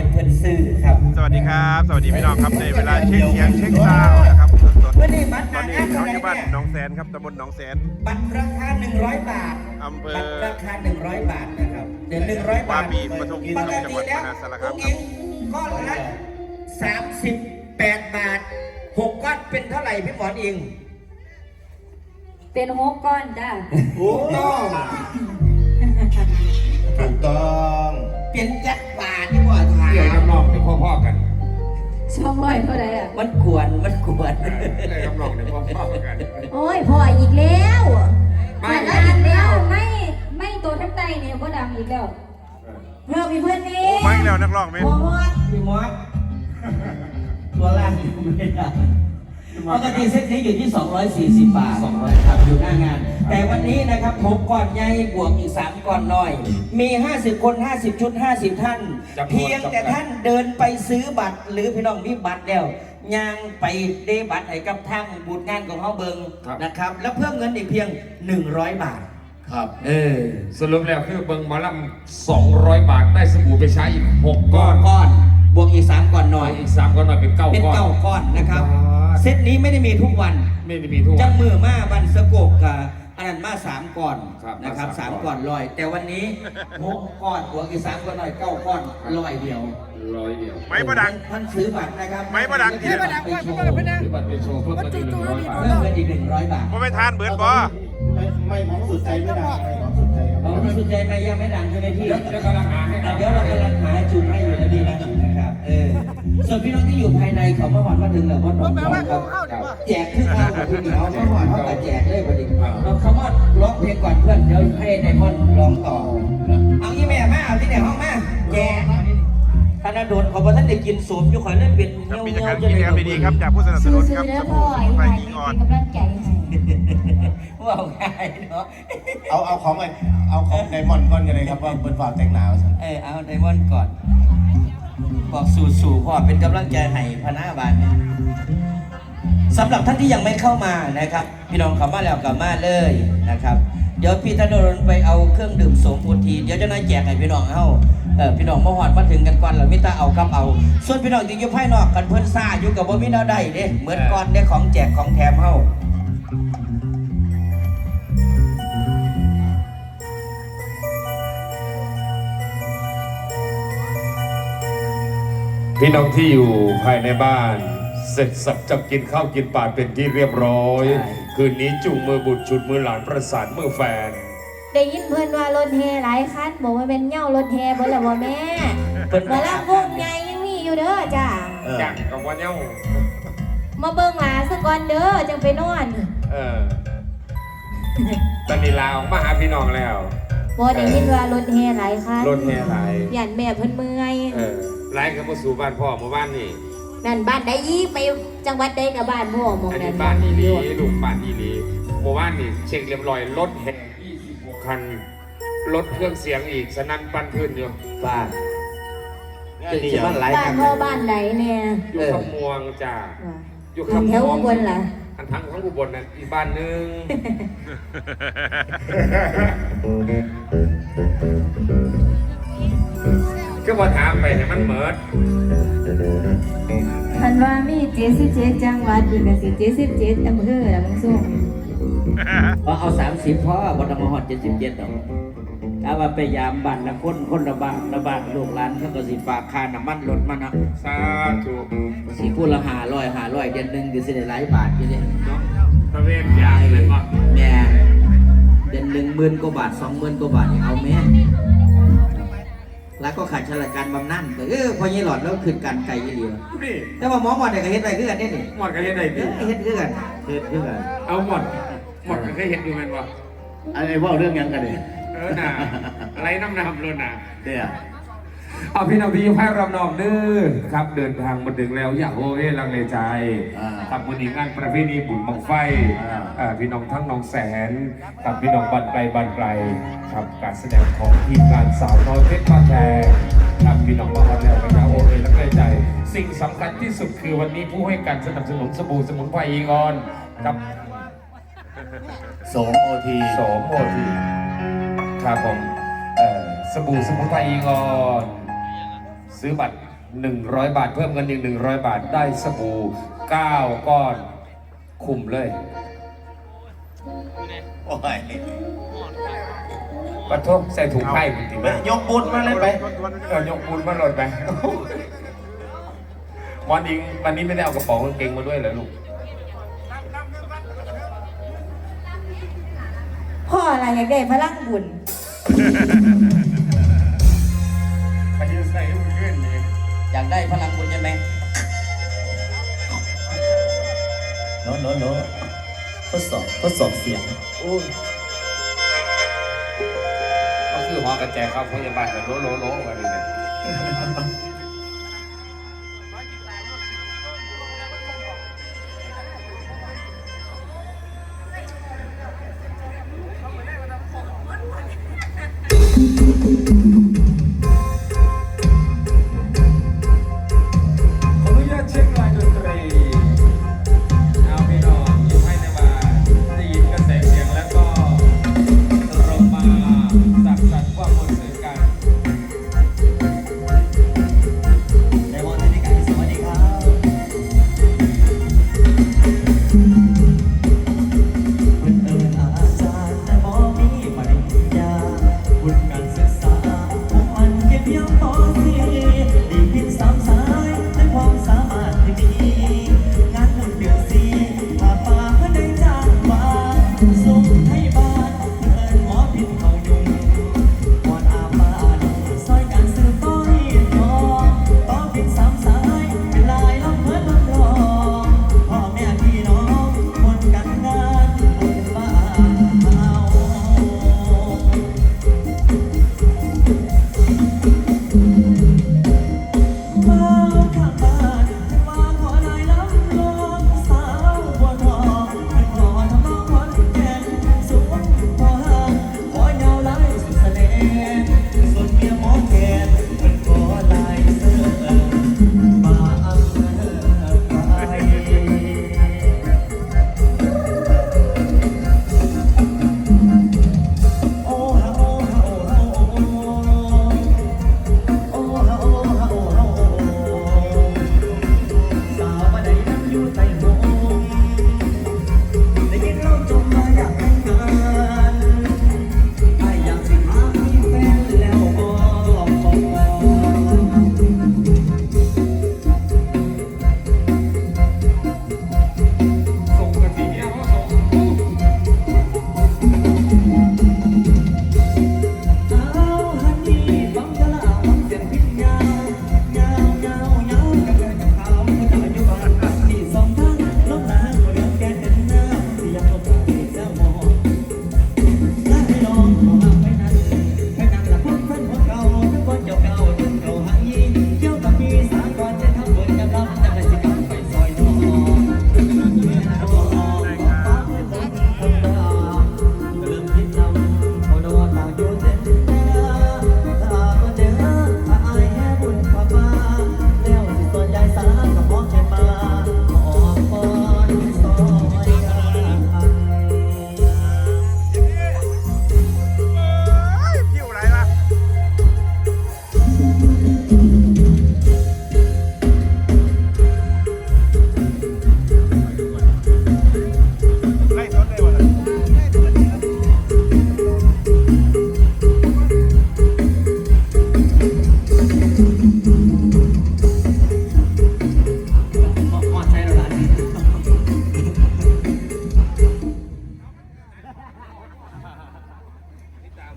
ให้เพิ่นซื้อครับสวัสดีครับ สวัสดีพี่น้องครับในเวลาเช็คเสียงเช็คซาวด์นะครับสดวันนี้บัตรๆตอนนี้งานเขาเท่าไหร่อยู่บ้านเนี่ยหนองแสนครับตำบลหนองแสน บัตรราคา 100 บาทอำเภอ บัตรราคา 100 บาทนะครับเดี๋ยว100 บาทวาปีปทุมปกจังหติวัดแล้วมหาสารคามผู้หญิงก้อนละ38 บาทหกก้อนเป็นเท่าไหร่พี่หมอนอิง เป็นหกก้อนจ้าถูกต้องถูกต้อง เป็นจัก รบาทที่บ่ถาเกี่ยวกับมน้องเนี่ยพ่อๆกันสองร้อยเท่าไหร่อะ มันกวนมันกวนเออเกี่ยวกับน้องเนี่ยพ่อๆกัน โอ้ยพออีกแล้วไม่มาอีกแล้วไม่ไม่ตัวทั้งใจเนี่ยก็ดังอีกแล้วเพื่อมีเพื่อนนี่โอ้ไม่แล้วนักร้องไหมโอ้ยพี่มอสตัวล่างอยู่ไม่ได้ ปกติเซ็ตนี้อยู่ที่ 240 บาท200ครับอยู่หน้างาน แต่วันนี้นะครับผมก่อนใหญ่บวกอีก3ก่อนน้อย มี 50 คน 50 ชุด 50 ท่านเพียงแต่ท่านเดินไปซื้อบัตร หรือพี่น้องมีบัตรแล้วย่างไปเดบัตรให้กับทางบุญงานของเขาเบิงนะครับ แล้วเพิ่มเงินอีกเพียง 100 บาท ครับ เออ สรุปแล้วคือเบิงหมอลำ200 บาทได้สบู่ไปใช้อีก 6 ก้ก้ออนน ก้อนบวกอีก3ก่อนน้อย อีก 3 ก้อนหน่อยเป็น9ก้อนเป็นเก้าก้อนนะครับอ๋อ เซตนี้ไม่ได้มีทุกวันไม่ได้มีทุกวัจันงมือมาบันสะกบกับอันนั้นมาสามก่อนครับนะครับมาสาสามมก่อนลอย แต่วันนี้หกก้อนบวกอีกสามก่อนหน่อยเก้าก้อนลอยเดียวร้อยเดียวไม้ประดังท่านซื้อบัตรนะครับไม้ประดังเพื่อบัตรไปโชว์หรือบัตรเป็นโชว์เพิ่มเงินอีกหนึ่งร้อยบาทเพิ่มเงินอีกหนึ่งร้อยบาทว่าไปทานเบิร์ดบอไม่ไม่ของสุดใจไม่ได้ไม่ของสุดใจครับเอาที่สุดใจไปยังไม่ดังใช่ไหมพี่เดี๋ยวเดี๋ยวกำลังหาให้ครับเดี๋ยวเรากำลังหาจุดให้ ส่วนพี่น้องที่อยู่ภายในเขามาหอนมาถึงแล้วว่าน้องครับแจกขึ้นข้าวของพี่น้องมาหอนเขาแจกเลยพอดีเราเขามาร้องเพลงก่อนเพื่อนเดี๋ยวให้ไดมอนร้องต่อ เอางี้แม่มาเอาที่ไหนห้องมาแจกธนาโดนขาบอกท่านได้กินสมอยู่ขอยเล่นเป็นเงี้ยวเงี้กายรวกินแอร์ดีครับจากผู้สนับสนุนครับสบู่สมุนไพรหญิงอ่อนกำลังใจว่าง่ายเนาะเอาเอาของไอเอาของไดมอนด์ก่อนกันเลยครับว่าเป็นฝากแต่งหนาวสันเออเอาไดมอนด์ก่อน บอกสู่สู่พ่อเป็นกำลังใจให้พนาบานนี่ยสำหรับท่านที่ยังไม่เข้ามานะครับ พี่น้องเข้ามาแล้วกลับมาเลยนะครับ เดี๋ยวพี่ธนดลไปเอาเครื่องดื่มสมพูทีเดี๋ยวจะนายแจกให้พี่น้องเฮาเออพี่น้องมาหอดมาถึงกันก่อนแล้วมิตาเอากับเอา ส่วนพี่น้องที่อยู่ภายนอกกันเพิ่นซ่าอยู่กับบ่มีแนวใดเด้เหมือนก่อนได้ของแจกของแถมเฮา พี่น้องที่อยู่ภายในบ้าน เสร็จสับจับกินข้าวกินปลาเป็นที่เรียบร้อยคืนนี้จูงมือบุตรชุดมือหลานประสานมือแฟน ได้ยินเพื่อนว่ารถแห่หลายคันบอกว่าเป็นเหย้ารถแห่เบิ่แล้วบ่แม่เพิ่นหมาลำวงใหญ่ยังมีอยู่เด้อจ้าเออ อย่างกับว่าเน่ามาเบิ่งหลาซะก่อนเด้อจังไปนอนเออ ตอนนี้ลาออกมาหาพี่น้องแล้ว บ่ได้ยินว่ารถแห่หลายคันรถแห่หลาย ย่านแม่เพิ่นเมื่อย เออ ไล่กันมาสู่บ้านพ่อหมู่บ้านนี่นั่นบ้านใดอีไปจังหวัดใดกับบ้านพ่อหมองอันนั้นี้นบ้านอีหลีลูกบ้านอีหลีหมู่บ้านนี่เช็คเรียบร้อยรถแห่26คันรถเครื่องเสียงอีกสนั่นปั้นพื้นอยู่บ้านงานเกิดนี้ที่ยังบ้านหลายบ้าคนน พ่อบ้านไหนเนี่ยอยู่ขมวงจ้าอยู่อยู่ขมแถววอุงบลล่ะอันทั้งทั้งอุบลน่ะอีกบ้านหนึง ก็มาถามไปให้มันเหมิดคันว่ามี77จังหวัดอีกก็สิ77อำเภอละมึงส่งเอาเอาสามสิบเพราะว่าบไดมาหอดเจ็ดสิบเจ็ดดอกถ้าว่าไปยามบ้านละคนคนละบ้านละบ้านลูกหลานเขาก็สิฝากค่าน้ำมันรถมานะสาธุสิพูดละห้าร้อยห้าร้อยเดือนหนึ่งก็สิได้หลายบาทอยู่เนี่ยตะเวนยางเลยว่าแม่เดือนหนึ่งหมื่นกว่าบาทสองหมื่นกว่าบาทนี่เอาแม่ แล้วก็ขาดชราการบำนาญก็เออพอยี่หลอดแล้วขึ้นการไกลยี่เดียวนี่แต่ว่าหมอหมอดเนี่ยก็เฮ็ดไปคือกันเนี่ยนี่หมดก็เห็นได้เอดิอเฮ็ดคือกันเฮ็ดคือกันเอาหมดหมดก็เคยเห็นอยู่แมันว่าอันนี้ว่าเรื่องยังกันเนี่ยเออน่ะอะไรน้ำน้ำเลยน่ะ เนี่ย เอาพี่น้องที่อยู่ภาครำนองเด้อครับ เดินทางมาถึงแล้วอย่าโอ้ยลังเลใจอ่ากับวันนี้งานประเพณีบุญบังไฟอ่าอ่าพี่น้องทั้งน้องแสนกับพี่น้องบันไกลบันไกลครับการแสดงของทีมงานสาวน้อยเพชรบ้านแพงครับพี่น้องมาฮอนแล้วก็อย่าโอ้ยลังเลใจ สิ่งสำคัญที่สุดคือวันนี้ผู้ให้การสนับสนุนสบู่สมุนไพรอีกอนกับโสมโอทีโสมโอทีครับผมเอ่อสบู่สมุนไพรอีกอน ซื้อบัตร 100 บาท เพิ่มเงินอีก100 บาทได้สบู่9ก้อนคุ้มเลยโอ้ยปะทบใส่ถุงไข่มึติมายกบุญมาเลยไปยกบุญมาหลดไปมอนิงวันนี้ไม่ได้เอากระป๋อกางเกงมาด้วยเหรอลูกพ่ออะไรอยากได้พลังบุญ อยากได้พลังบุญใช่ไหมโน้โน้โน้ตทดสอบทดสอบเสียงอู้ก็คือหอกระแจครับพยาบาลแต่โลโลโลมาเลย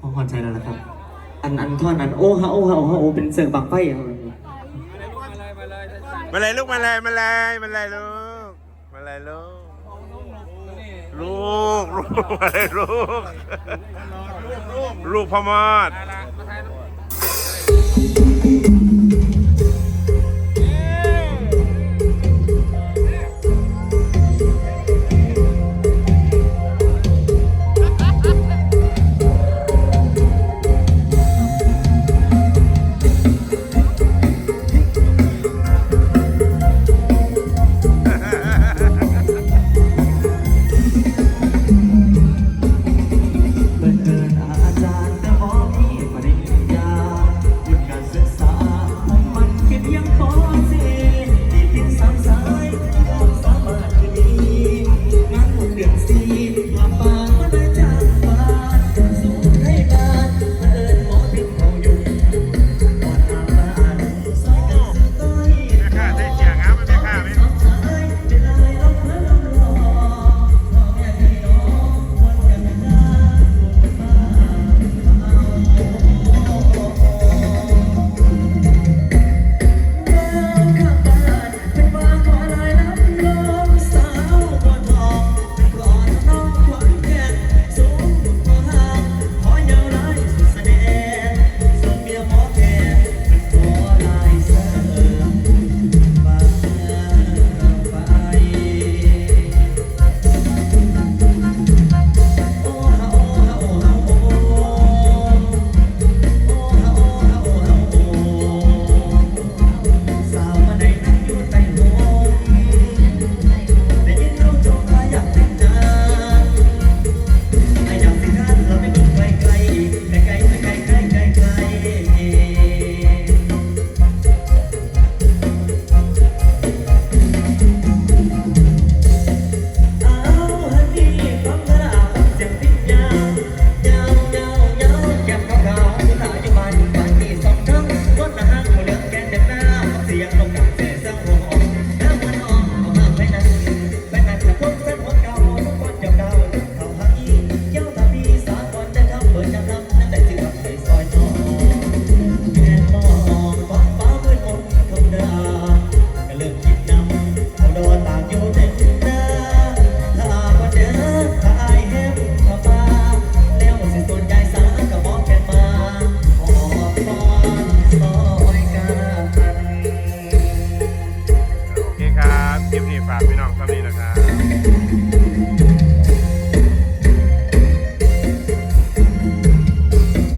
พอพอใจแล้วนะครับ อันอันท่อนั้นโอ้ฮะโอ้ฮะโอ้ฮะโอ้เป็นเสือกบักไฟมาเลยลูกมาเลยมาเลยมาเลยลูกมาเลยลูกลูกลูกมาเลยลูกลูกพมอด